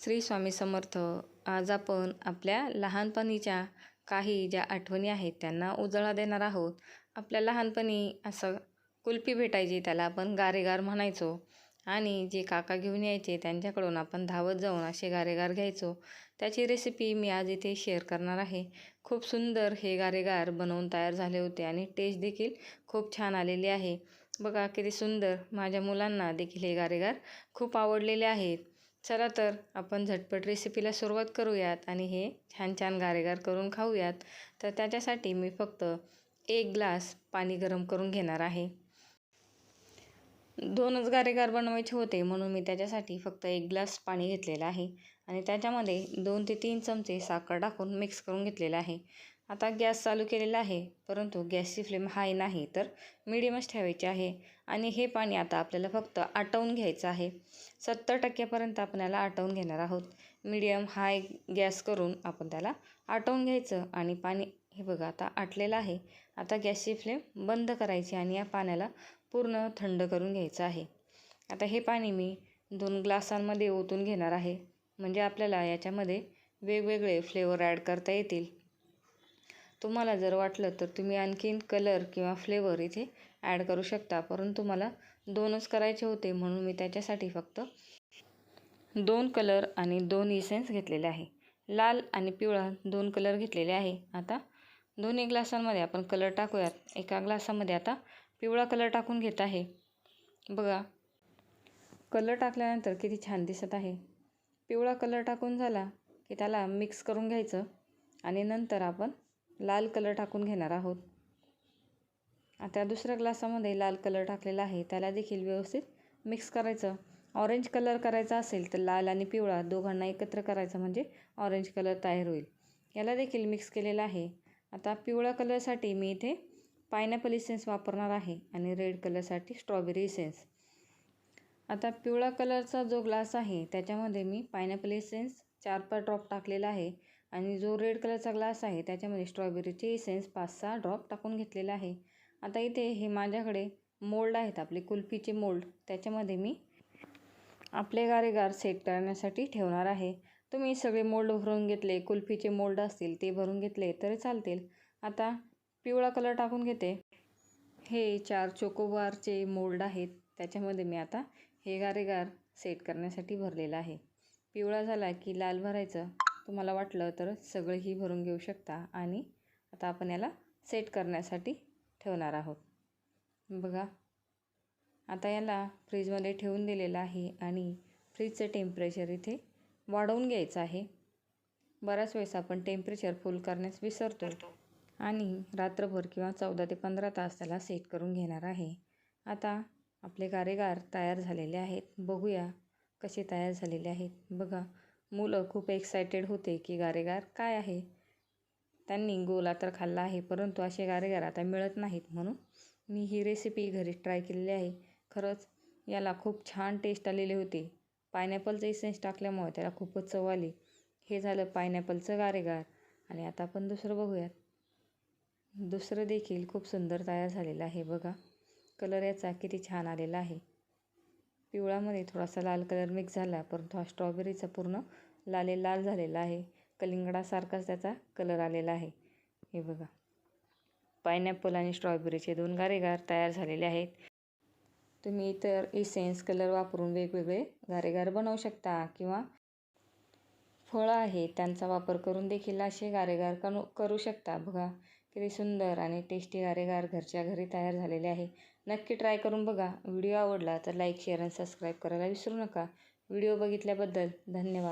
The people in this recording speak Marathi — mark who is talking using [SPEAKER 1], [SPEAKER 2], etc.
[SPEAKER 1] श्री स्वामी समर्थ आज आपण आपल्या लहानपणीच्या काही ज्या आठवणी आहेत त्यांना उजळा देणार आहोत. आपल्या लहानपणी असं कुल्फी भेटायची त्याला आपण गारेगार म्हणायचो. आणि जे काका घेऊन यायचे त्यांच्याकडून आपण धावत जाऊन असे गारेगार घ्यायचो. त्याची रेसिपी मी आज इथे शेअर करणार आहे. खूप सुंदर हे गारेगार बनवून तयार झाले होते आणि टेस्ट देखील खूप छान आलेली आहे. बघा किती सुंदर माझ्या मुलांना देखील हे गारेगार खूप आवडलेले आहेत. चला तर आपण झटपट रेसिपीला सुरुवात करूयात आणि हे छान छान गारेगार करून खाऊयात. तर त्याच्यासाठी मी फक्त एक ग्लास पाणी गरम करून घेणार आहे. दोनच गारेगार बनवायचे होते म्हणून मी त्याच्यासाठी फक्त एक ग्लास पाणी घेतलेलं आहे आणि त्याच्यामध्ये दोन ते तीन चमचे साखर टाकून मिक्स करून घेतलेलं आहे. आता गॅस चालू केलेला आहे परंतु गॅसची फ्लेम हाय नाही तर मिडियमच ठेवायची आहे. आणि हे पाणी आता आपल्याला फक्त आटवून घ्यायचं आहे. सत्तर टक्क्यापर्यंत आपण याला आटवून घेणार आहोत. मिडियम हाय गॅस करून आपण त्याला आटवून घ्यायचं आणि पाणी हे बघा आता आटलेलं आहे. आता गॅसची फ्लेम बंद करायची आणि या पाण्याला पूर्ण थंड करून घ्यायचं आहे. आता हे पाणी मी दोन ग्लासांमध्ये ओतून घेणार आहे. म्हणजे आपल्याला याच्यामध्ये वेगवेगळे फ्लेवर ॲड करता येतील. तुम्हाला जर वाटलं तर तुम्ही आणखीन कलर किंवा फ्लेवर इथे ॲड करू शकता. परंतु मला दोनच करायचे होते म्हणून मी त्याच्यासाठी फक्त दोन कलर आणि दोन इसेन्स घेतलेले आहे. लाल आणि पिवळा दोन कलर घेतलेले आहे. आता दोन्ही ग्लासांमध्ये आपण कलर टाकूयात. एका ग्लासामध्ये आता पिवळा कलर टाकून घेत आहे. बघा कलर टाकल्यानंतर किती छान दिसत आहे. पिवळा कलर टाकून झाला की त्याला मिक्स करून घ्यायचं आणि नंतर आपण लाल कलर टाकून घेणार आहोत. आता दुसऱ्या ग्लासामध्ये लाल कलर टाकलेला आहे. त्याला देखील व्यवस्थित मिक्स करायचं. ऑरेंज कलर करायचा असेल तर लाल आणि पिवळा दोघांना एकत्र करायचं म्हणजे ऑरेंज कलर तयार होईल. याला देखील मिक्स केलेला आहे. आता पिवळा कलरसाठी मी इथे पायनॅपल इसेन्स वापरणार आहे आणि रेड कलरसाठी स्ट्रॉबेरी इसेन्स आता पिवळा कलरचा जो ग्लास आहे त्याच्यामध्ये मी पायनॅपल इसेन्स चार पाच ड्रॉप टाकलेला आहे. आणि जो रेड कलरचा ग्लास आहे त्याच्यामध्ये स्ट्रॉबेरीचे इसेन्स पाच सहा ड्रॉप टाकून घेतलेला आहे. आता इथे हे माझ्याकडे मोल्ड आहेत आपले कुल्फीचे मोल्ड. त्याच्यामध्ये मी आपले गारेगार सेट करण्यासाठी ठेवणार आहे. तुम्ही सगळे मोल्ड भरून घेतले कुल्फीचे मोल्ड असतील ते भरून घेतले तरी चालतील. आता पिवळा कलर टाकून घेते. हे चार चोकोबारचे मोल्ड आहेत त्याच्यामध्ये मी आता हे गारेगार सेट करण्यासाठी भरलेलं आहे. पिवळा झाला की लाल भरायचं. तुम्हाला वाटलं तर सगळंही भरून घेऊ शकता आणि आता आपण याला सेट करण्यासाठी ठेवणार आहोत. बघा आता याला फ्रीजमध्ये ठेवून दिलेलं आहे आणि फ्रीजचं टेम्परेचर इथे वाढवून घ्यायचं आहे. बऱ्याच वेळेस आपण टेम्परेचर फुल करण्यास विसरतो आणि रात्रभर किंवा चौदा ते पंधरा तास त्याला सेट करून घेणार आहे. आता आपले गारेगार तयार झालेले आहेत. बघूया कसे तयार झालेले आहेत. बघा मुलं खूप एक्सायटेड होते की गारेगार काय आहे? त्यांनी गोला तर खाल्ला आहे परंतु असे गारेगार आता मिळत नाहीत म्हणून मी ही रेसिपी घरी ट्राय केलेली आहे. खरंच याला खूप छान टेस्ट आलेली होती. पायनॅपलचं इसेन्स टाकल्यामुळे त्याला खूपच चव आली. हे झालं पायनॅपलचं गारेगार. आणि आता आपण दुसरं बघूयात. दुसरं देखील खूप सुंदर तयार झालेलं आहे बघा. कलर याचा किती छान आलेला आहे. पिवळामध्ये थोडासा लाल कलर मिक्स झाला परंतु हा स्ट्रॉबेरीचा पूर्ण लाले लाल झालेला आहे. कलिंगडासारखाच त्याचा कलर आलेला आहे. हे बघा. पायनॅपल आणि स्ट्रॉबेरीचे दोन गारेगार तयार झालेले आहेत. तुम्ही इतर इसेन्स कलर वापरून वेगवेगळे गारेगार बनवू शकता किंवा फळं आहेत त्यांचा वापर करून देखील असे गारेगार करू करू शकता. बघा किती सुंदर आणि टेस्टी गारेगार घरच्या घरी तयार झालेले आहे. नक्की ट्राय करून बघा. व्हिडिओ आवडला तर लाईक शेअर आणि सबस्क्राईब करायला विसरू नका. व्हिडिओ बघितल्याबद्दल धन्यवाद.